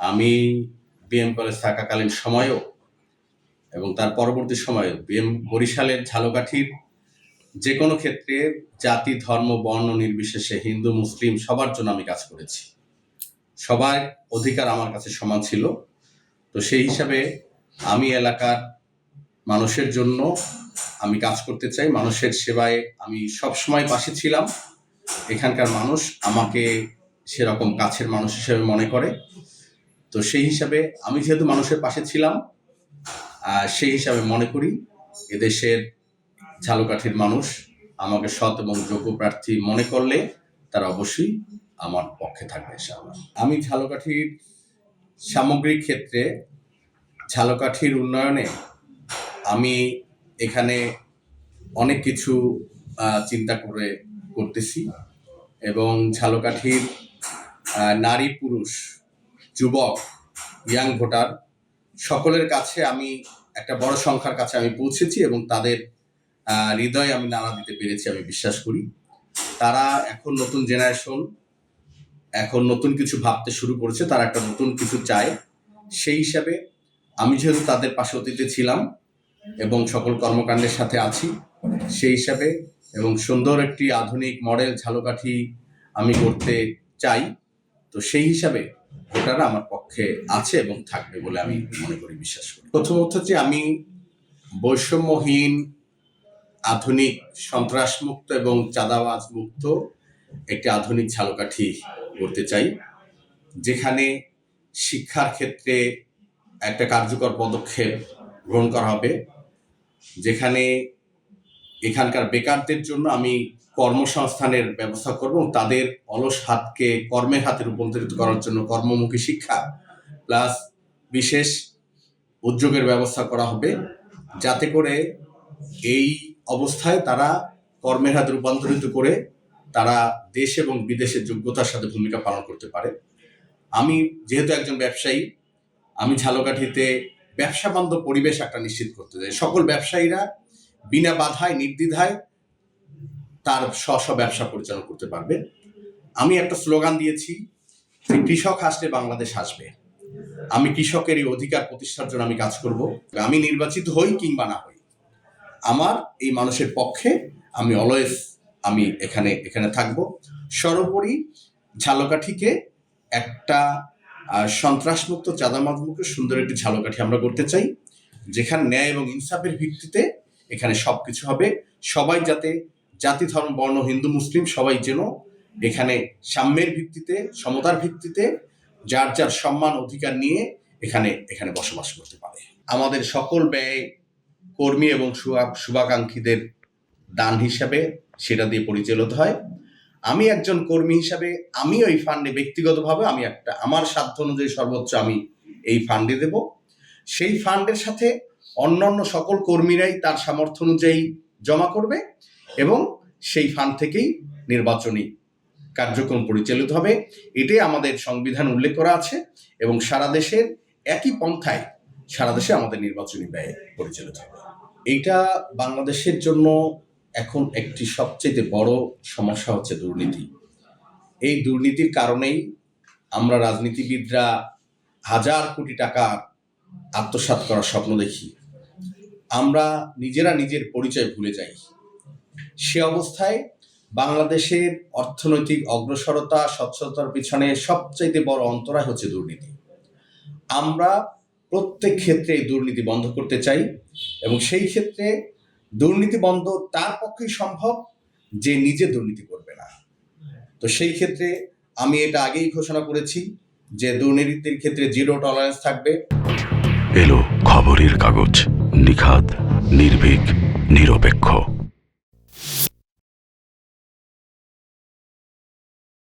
আমি BM college থাকাকালীন সময়েও এবং তার পরবর্তী সময়ে বিএম বরিশালের ঝালকাঠির যে কোনো ক্ষেত্রে জাতি, ধর্ম, বর্ণ নির্বিশেষে হিন্দু, মুসলিম সবার জন্য আমি কাজ করেছি। সবার অধিকার আমার কাছে সমান ছিল। তো সেই হিসাবে আমি এলাকার মানুষের জন্য আমি কাজ করতে চাই। মানুষের সেবায় আমি সব সময় পাশে ছিলাম। এখানকার মানুষ আমাকে সেরকম কাছের মানুষ হিসেবে মনে করে। তো সেই হিসাবে আমি যেহেতু মানুষের পাশে ছিলাম সেই হিসাবে মনে করি এদেশের ঝালকাঠির মানুষ আমাকে সৎ এবং যোগ্য প্রার্থী মনে করলে তারা অবশ্যই আমার পক্ষে থাকবে আমি ঝালকাঠির সামগ্রিক ক্ষেত্রে ঝালকাঠির উন্নয়নে আমি এখানে অনেক কিছু চিন্তা করে করতেছি এবং ঝালকাঠির নারী পুরুষ যুবক ইয়াং ভোটার সকলের কাছে আমি, একটা বড় সংখ্যার কাছে আমি পৌঁছেছি এবং তাদের হৃদয়ে আমি নাড়া দিতে পেরেছি, আমি বিশ্বাস করি। তারা এখন নতুন জেনারেশন এখন নতুন কিছু ভাবতে শুরু করেছে, তারা একটা নতুন কিছু চায়। সেই হিসাবে আমি যেহেতু তাদের পাশে অতীতে ছিলাম এবং সকল কর্মকাণ্ডের সাথে আছি, সেই হিসাবে এবং সুন্দর একটি আধুনিক মডেল ঝালকাঠি আমি করতে চাই, তো সেই হিসাবে ভোটাররা আমার পক্ষে আছে এবং থাকবে বলে আমি মনে করি, বিশ্বাস করি। প্রথমত হচ্ছে আমি বৈষম্যহীন, আধুনিক, সন্ত্রাসমুক্ত এবং চাঁদাবাজ মুক্ত একটি আধুনিক ঝালকাঠি করতে চাই, যেখানে শিক্ষার ক্ষেত্রে একটা কার্যকর পদক্ষেপ গ্রহণ করা হবে, যেখানে এখানকার বেকারদের জন্য আমি কর্মসংস্থানের ব্যবস্থা করব তাদের অলস হাতকে, কর্মের হাতে রূপান্তরিত করার জন্য কর্মমুখী শিক্ষা, প্লাস বিশেষ উদ্যোগের ব্যবস্থা করা হবে যাতে করে এই অবস্থায় তারা কর্মের হাতে রূপান্তরিত করে তারা দেশ এবং বিদেশের যোগ্যতার সাথে ভূমিকা পালন করতে পারে। আমি যেহেতু একজন ব্যবসায়ী, আমি ঝালকাঠিতে ব্যবসা বান্ধব পরিবেশ একটা নিশ্চিত করতে চাই। সকল ব্যবসায়ীরা বিনা বাধায়, নির্দ্বিধায় তার স্ব স্ব ব্যবসা পরিচালনা করতে পারবে। আমি একটা স্লোগান দিয়েছি যে কৃষক হাসলে বাংলাদেশ হাসবে আমি কৃষকের এই অধিকার প্রতিষ্ঠার জন্য আমি কাজ করব। আমি নির্বাচিত হই কিংবা না হই, আমার এই মানুষের পক্ষে আমি অলওয়েজ আমি এখানে এখানে থাকব। সর্বোপরি ঝালকাঠিকে একটা সন্ত্রাসমুক্ত চাঁদামাজমুক্ত সুন্দর একটি ঝালকাঠি আমরা করতে চাই, যেখানে ন্যায় এবং ইনসাফের ভিত্তিতে এখানে সব কিছু হবে। সবাই যাতে জাতি, ধর্ম, বর্ণ, হিন্দু, মুসলিম সবাই যেন এখানে সাম্যের ভিত্তিতে, সমতার ভিত্তিতে যার যার সম্মান, অধিকার নিয়ে এখানে এখানে বসবাস করতে পারে। আমাদের সকল ব্যয় কর্মী এবং শুভাকাঙ্ক্ষীদের দান হিসাবে সেটা দিয়ে পরিচালিত হয়। আমি একজন কর্মী হিসাবে আমি ওই ফান্ডে ব্যক্তিগতভাবে আমি একটা, আমার সাধ্য অনুযায়ী সর্বোচ্চ আমি এই ফান্ডে দেব। সেই ফান্ডের সাথে অন্যান্য সকল কর্মীরাই তার সামর্থ্য অনুযায়ী জমা করবে। এবং সেই ফান্ড থেকেই নির্বাচনী কার্যক্রম পরিচালিত হবে। এটাই আমাদের সংবিধান উল্লেখ করা আছে এবং সারা দেশের একই পন্থায় সারা দেশে আমাদের নির্বাচনী ব্যয় পরিচালিত হবে। এইটা বাংলাদেশের জন্য এখন একটি সবচেয়ে বড় সমস্যা হচ্ছে দুর্নীতি। এই দুর্নীতির কারণেই আমরা রাজনীতিবিদরা হাজার কোটি টাকা আত্মসাৎ করার স্বপ্ন দেখি। আমরা নিজেরা নিজের পরিচয় ভুলে যাই। সে অবস্থায় বাংলাদেশের অর্থনৈতিক অগ্রসরতা, স্বচ্ছতার পিছনে সবচাইতে বড় অন্তরায় হচ্ছে দুর্নীতি। আমরা প্রত্যেক ক্ষেত্রে এই দুর্নীতি বন্ধ করতে চাই এবং সেই ক্ষেত্রে দুর্নীতি বন্ধ তার পক্ষেই সম্ভব যে নিজে দুর্নীতি করবে না। তো সেই ক্ষেত্রে আমি এটা আগেই ঘোষণা করেছি যে দুর্নীতির ক্ষেত্রে জিরো টলারেন্স থাকবে। এলো খবরের কাগজ, নিখাত, নির্ভীক, নিরপেক্ষ।